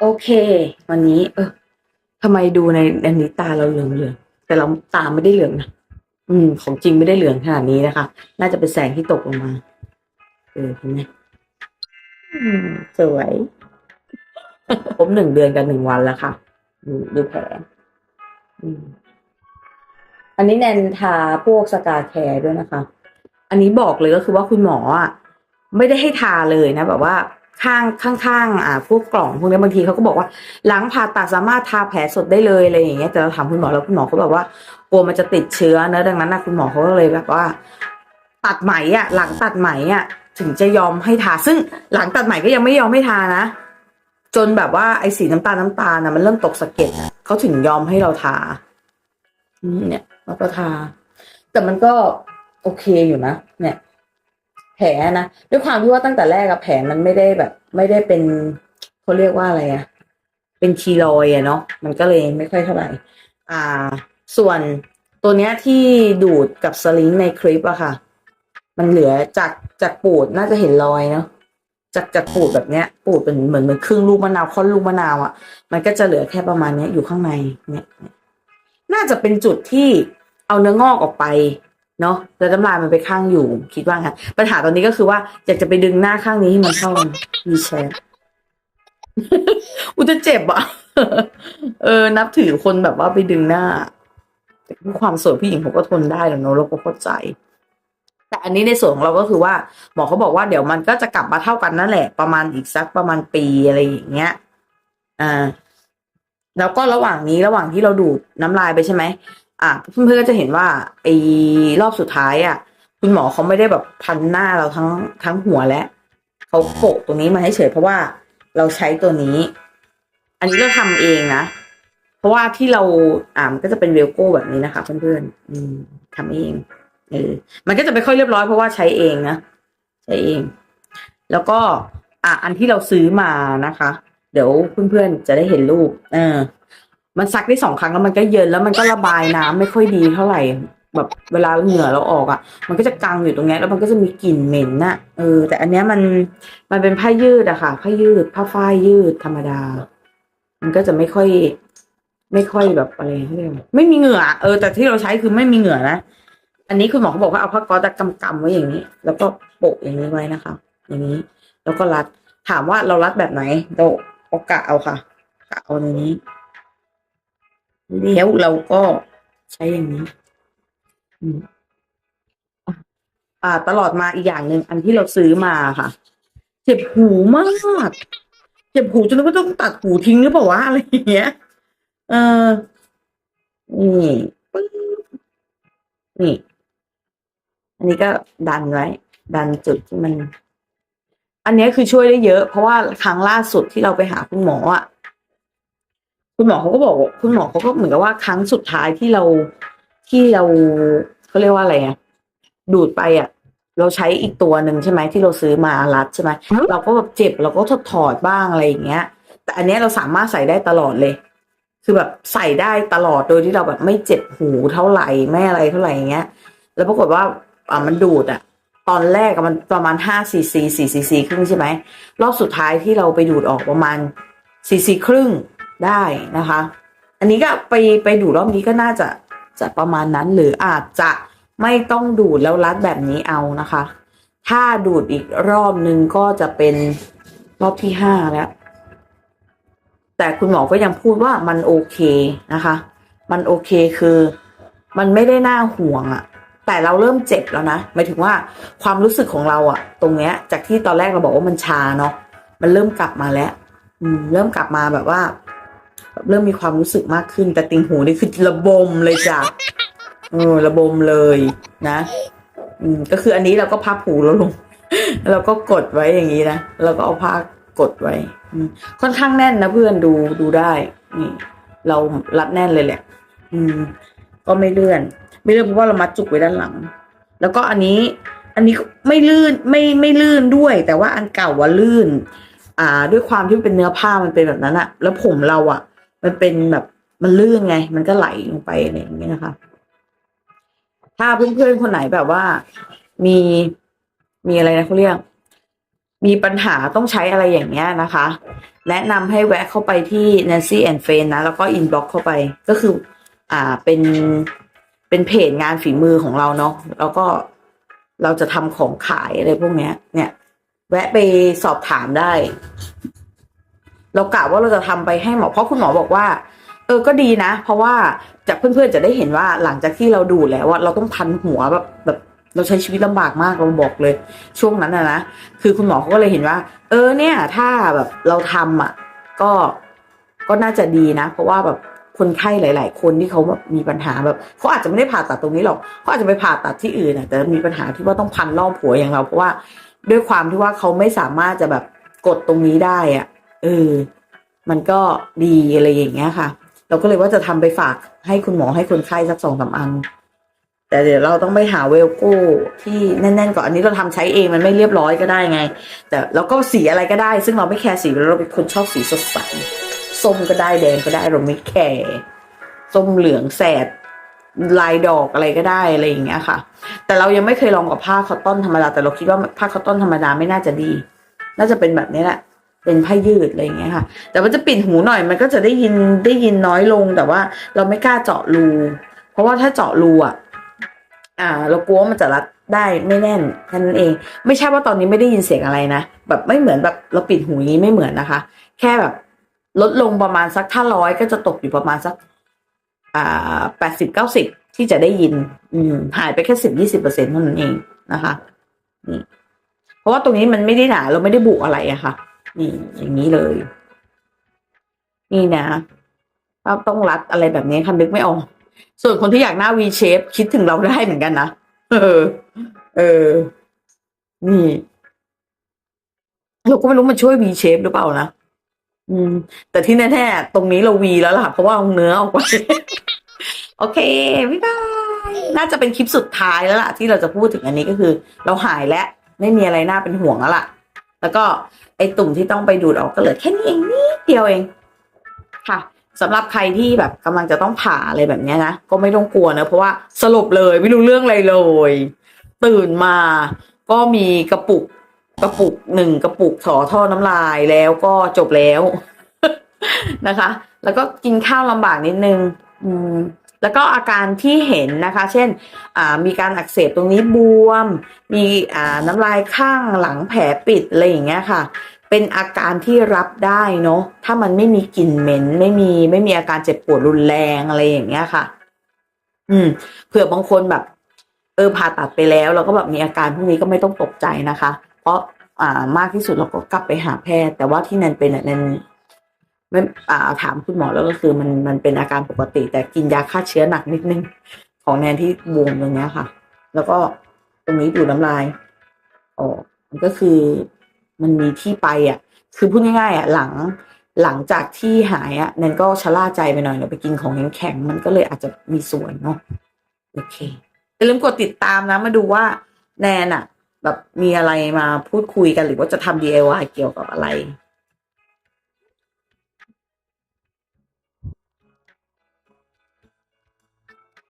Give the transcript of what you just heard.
โอเค วันนี้ เออทำไมดูในอันนี้ตาเราเหลืองเหลืองๆแต่เราตาไม่ได้เหลืองนะอืม ของจริงไม่ได้เหลืองขนาดนี้นะคะ น่าจะเป็นแสงที่ตกลงมาเออเห็นไหมอืมสวยครบหนึ่งเดือนกับหนึ่งวันแล้วค่ะดูดูแผลอืมอันนี้แนนทาพวกสกาแคร์ด้วยนะคะ อันนี้บอกเลยก็คือว่าคุณหมออะไม่ได้ให้ทาเลยนะแบบว่า ข้างข้างๆอ่าพวกกล่องพวกนี้บางทีเขาก็บอกว่าหลังผ่าตัดสามารถทาแผลสดได้เลยอะไรอย่างเงี้ยแต่เราถามคุณหมอแล้วคุณหมอเขาบอกว่ากลัวมันจะติดเชื้อเนอะดังนั้นนะคุณหมอเขาก็เลยแบบว่า ตัดไหมอะ หลังตัดไหมอะ ถึงจะยอมให้ทา ซึ่งหลังตัดไหมก็ยังไม่ยอมให้ทานะจนแบบว่าไอ้สีน้ำตาลน้ำตาลนะมันเริ่มตกสะเก็ดอะเขาถึงยอมให้เราทาเนี่ยแล้วก็ทา แต่มันก็โอเคอยู่นะเนี่ย แผลนะด้วยความที่ว่าตั้งแต่แรกอะแผลมันไม่ได้แบบ ไม่ได้เป็นเขาเรียกว่าอะไรอะเป็นคีลอยอะเนาะมันก็เลยไม่ค่อยเท่าไหร่ อ่า ส่วนตัวเนี้ยที่ดูดกับสลิงในคลิปอะค่ะ มันเหลือจากจากปูดน่าจะเห็นรอยเนาะจากจากปูดแบบเนี้ย ปูดเป็นเหมือนเหมือนครึ่งลูกมะนาวค่อนลูกมะนาวอะมันก็จะเหลือแค่ประมาณเนี้ยอยู่ข้างในเนี่ยน่าจะเป็นจุดที่เอาเนื้องอกออกไป เนาะแล้วน้ำลายมันไปข้างอยู่ คิดว่าไงปัญหาตอนนี้ก็คือว่าอยากจะไปดึงหน้าข้างนี้ให้มันเข้าวีแชร์อุยจะเจ็บอะ เออ นับถือคนแบบว่าไปดึงหน้าแต่ความสวยผู้หญิงผมก็ทนได้แหล้วเนอะเราก็เข้าใจ แต่อันนี้ในส่วนของเราก็คือว่า หมอเขาบอกว่าเดี๋ยวมันก็จะกลับมาเท่ากันนั่นแหละ ประมาณอีกสักประมาณปีอะไรอย่างเงี้ย อ่า แล้วก็ระหว่างนี้ระหว่างที่เราดูดน้ำลายไปใช่ไหม อะเพื่อนๆก็จะเห็นว่าไอ้รอบสุดท้ายอะ คุณหมอเขาไม่ได้แบบพันหน้าเราทั้งทั้งหัวแล้วเขาโปะตรงนี้มาให้เฉยเพราะว่าเราใช้ตัวนี้ อันนี้เราทำเองนะเพราะว่าที่เราอ่ามันก็จะเป็นเวลโก้แบบนี้นะคะ เพื่อนๆอืมทำเองเออมันก็จะไม่ค่อยเรียบร้อยเพราะว่าใช้เองนะใช้เอง แล้วก็อะอันที่เราซื้อมานะคะ เดี๋ยวเพื่อนๆจะได้เห็นรูป เออ มันซักได้สองครั้งแล้วมันก็เย็นแล้วมันก็ระบายน้ำไม่ค่อยดีเท่าไหร่ แบบเวลาเหงื่อเราออกอะ มันก็จะกังอยู่ตรงเนี้ยแล้วมันก็จะมีกลิ่นเหม็นน่ะเออแต่อันเนี้ยมันมันเป็นผ้ายืดอะค่ะ ผ้ายืด ผ้าฝ้ายยืดธรรมดา มันก็จะไม่ค่อย ไม่ค่อยแบบอะไรเขาเรียกว่าไม่มีเหงื่อเออแต่ที่เราใช้คือไม่มีเหงื่อนะอันนี้คุณหมอเขาบอกว่าเอาผ้าก๊อซอะกำกำๆไว้อย่างนี้ แล้วก็โปะอย่างนี้ไว้นะคะ อย่างนี้ แล้วก็รัดถามว่าเรารัดแบบไหนเราเอากะเอาค่ะกะเอาในนี้ แล้วเราก็ใช้อย่างนี้อืมอ่า ตลอดมาอีกอย่างหนึ่งอันที่เราซื้อมาค่ะ เจ็บหูมากเจ็บหูจนเราก็ต้องตัดหูทิ้งหรือเปล่าวะอะไรอย่างเงี้ย เออนี่ปึ๊บนี่ อันนี้ก็ดันไว้ ดันจุดที่มัน อันนี้คือช่วยได้เยอะ เพราะว่าครั้งล่าสุดที่เราไปหาคุณหมออะ คุณหมอเขาก็บอกว่าคุณหมอเขาก็เหมือนกับว่าครั้งสุดท้ายที่เราที่เราเขาเรียกว่าอะไรอะดูดไปอะเราใช้อีกตัวหนึ่งใช่ไหมที่เราซื้อมารัดใช่ไหมเราก็แบบเจ็บเราก็ถอดถอดบ้างอะไรอย่างเงี้ย แต่อันเนี้ยเราสามารถใส่ได้ตลอดเลย คือแบบใส่ได้ตลอดโดยที่เราแบบไม่เจ็บหูเท่าไหร่ไม่อะไรเท่าไหร่อย่างเงี้ย แล้วปรากฏว่าอ่ามันดูดอะตอนแรกอะมันประมาณห้าซีซีสี่ซีซีครึ่งใช่ไหมรอบสุดท้ายที่เราไปดูดออกประมาณซีซีครึ่ง ได้นะคะ อันนี้ก็ไปไปดูรอบนี้ก็น่าจะจะประมาณนั้นหรืออาจจะไม่ต้องดูดแล้วรัดแบบนี้เอานะคะ ถ้าดูดอีกรอบนึงก็จะเป็นรอบที่ห้าแล้ว แต่คุณหมอก็ยังพูดว่ามันโอเคนะคะ มันโอเคคือ มันไม่ได้น่าห่วงอะแต่เราเริ่มเจ็บแล้วนะหมายถึงว่าความรู้สึกของเราอะตรงเนี้ย จากที่ตอนแรกเราบอกว่ามันชาเนาะมันเริ่มกลับมาแล้ว อืม เริ่มกลับมาแบบว่า เริ่มมีความรู้สึกมากขึ้น แต่ติงหูนี่คือระบมเลยจ้ะเออระบมเลยนะ อืมก็คืออันนี้เราก็พับหูเราลงแล้วเราก็กดไว้อย่างนี้นะแล้วก็เอาผ้ากดไว้อืมค่อนข้างแน่นนะเพื่อนดูดูได้นี่เรารัดแน่นเลยแหละ อืม ก็ไม่เลื่อน ไม่เลื่อนเพราะว่าเรามัดจุกไว้ด้านหลัง แล้วก็อันนี้ อันนี้ก็ไม่ลื่นไม่ไม่ลื่นด้วย แต่ว่าอันเก่าว่าลื่น อ่า ด้วยความที่มันเป็นเนื้อผ้ามันเป็นแบบนั้นอะแล้วผมเราอะ มันเป็นแบบมันลื่นไง มันก็ไหลลงไปอะไรอย่างเงี้ยนะคะ ถ้าเพื่อนๆคนไหนแบบว่า มีมีอะไรนะเขาเรียก มีปัญหาต้องใช้อะไรอย่างเงี้ยนะคะ แนะนำให้แวะเข้าไปที่ Nancy and Friend นะ แล้วก็ inbox เข้าไปก็คือ อ่าเป็นเป็นเพจงานฝีมือของเราเนาะแล้วก็เราจะทำของขายอะไรพวกเนี้ย เนี่ย แวะไปสอบถามได้ เรากะว่าเราจะทำไปให้หมอเพราะคุณหมอบอกว่า เออก็ดีนะ เพราะว่าจากเพื่อนๆจะได้เห็นว่าหลังจากที่เราดูแล้วว่าเราต้องพันหัวแบบแบบเราใช้ชีวิตลำบากมากเราบอกเลย ช่วงนั้นนะนะคือคุณหมอเขาก็เลยเห็นว่า เออเนี่ย ถ้าแบบเราทำอะ ก็ก็น่าจะดีนะ เพราะว่าแบบคนไข้หลาย ๆ คนที่เขาแบบมีปัญหาแบบเขาอาจจะไม่ได้ผ่าตัดตรงนี้หรอกเขาอาจจะไปผ่าตัดที่อื่นนะแต่มีปัญหาที่ว่าต้องพันรอบหัวอย่างเรา เพราะว่าด้วยความที่ว่าเขาไม่สามารถจะแบบกดตรงนี้ได้อะ เออ มันก็ดีอะไรอย่างเงี้ยค่ะ เราก็เลยว่าจะทำไปฝากให้คุณหมอให้คนไข้สักสองสามอัน แต่เดี๋ยวเราต้องไปหาเวลโก้ที่แน่นๆก่อนอันนี้เราทำใช้เองมันไม่เรียบร้อยก็ได้ไง แต่เราก็สีอะไรก็ได้ ซึ่งเราไม่แคร์สีเราเป็นคนชอบสีสดใสส้มก็ได้แดงก็ได้เราไม่แคร์ส้มเหลืองแสดลายดอกอะไรก็ได้อะไรอย่างเงี้ยค่ะ แต่เรายังไม่เคยลองกับผ้าคอตตอนธรรมดาแต่เราคิดว่าผ้าคอตตอนธรรมดาไม่น่าจะดี น่าจะเป็นแบบนี้แหละ เป็นผ้ายืดอะไรอย่างเงี้ยค่ะ แต่ว่าจะปิดหูหน่อยมันก็จะได้ยินได้ยินน้อยลงแต่ว่าเราไม่กล้าเจาะรู เพราะว่าถ้าเจาะรูอะอ่า เรากลัวว่ามันจะรัดได้ไม่แน่นแค่นั้นเอง ไม่ใช่ว่าตอนนี้ไม่ได้ยินเสียงอะไรนะแบบไม่เหมือนแบบเราปิดหูนี้ไม่เหมือนนะคะ แค่แบบลดลงประมาณสักถ้าร้อยก็จะตกอยู่ประมาณสัก อ่าแปดสิบเก้าสิบที่จะได้ยิน อืมหายไปแค่สิบยี่สิบเปอร์เซ็นต์เท่านั้นเองนะคะนี่เพราะว่าตรงนี้มันไม่ได้หนาเราไม่ได้บุอะไรอะค่ะ นี่อย่างนี้เลย นี่นะเราต้องรัดอะไรแบบนี้ค่ะนึกไม่ออก ส่วนคนที่อยากหน้า V shape คิดถึงเราได้เหมือนกันนะ เออ เออ นี่เราก็ไม่รู้มันช่วย V shape หรือเปล่านะ อืม แต่ที่แน่ๆตรงนี้เรา V แล้วล่ะ เพราะว่าเอาเนื้อออกไป โอเคบ๊ายบาย น่าจะเป็นคลิปสุดท้ายแล้วล่ะ ที่เราจะพูดถึงอันนี้ก็คือ เราหายแล้ว ไม่มีอะไรน่าเป็นห่วงแล้วล่ะ แล้วก็ไอตุ่มที่ต้องไปดูดออกก็เหลือแค่นี้เองนิดเดียวเอง ค่ะสำหรับใครที่แบบกำลังจะต้องผ่าอะไรแบบเนี้ยนะก็ไม่ต้องกลัวนะเพราะว่าสลบเลยไม่รู้เรื่องอะไรเลย ตื่นมาก็มีกระปุกกระปุกหนึ่งกระปุกถอท่อน้ำลายแล้วก็จบแล้วนะคะ แล้วก็กินข้าวลำบากนิดนึง อืม แล้วก็อาการที่เห็นนะคะ เช่นมีการอักเสบตรงนี้บวม มีน้ำลายข้างหลังแผลปิดอะไรอย่างเงี้ยค่ะ เป็นอาการที่รับได้เนาะถ้ามันไม่มีกลิ่นเหม็น ไม่มีไม่มีอาการเจ็บปวดรุนแรงอะไรอย่างเงี้ยค่ะ อืมเผื่อบางคนแบบ เออผ่าตัดไปแล้วแล้วก็แบบมีอาการพวกนี้ก็ไม่ต้องตกใจนะคะ เพราะอ่ามากที่สุดเราก็กลับไปหาแพทย์ แต่ว่าที่แนนเป็นอะแนน ไม่ถามคุณหมอแล้วก็คือมันมันเป็นอาการปกติ แต่กินยาฆ่าเชื้อหนักนิดนึง ของแนนที่บวมตรงเนี้ยค่ะ แล้วก็ตรงนี้ดูน้ำลายออกมันก็คือมันมีที่ไปอะ คือพูดง่ายๆอะหลังหลังจากที่หายอะแนนก็ชะล่าใจไปหน่อยเราไปกินของแข็งๆมันก็เลยอาจจะมีส่วนเนาะโอเคอย่าลืมกดติดตามนะ มาดูว่าแนนอะ แบบมีอะไรมาพูดคุยกันหรือว่าจะทำ DIY เกี่ยวกับอะไร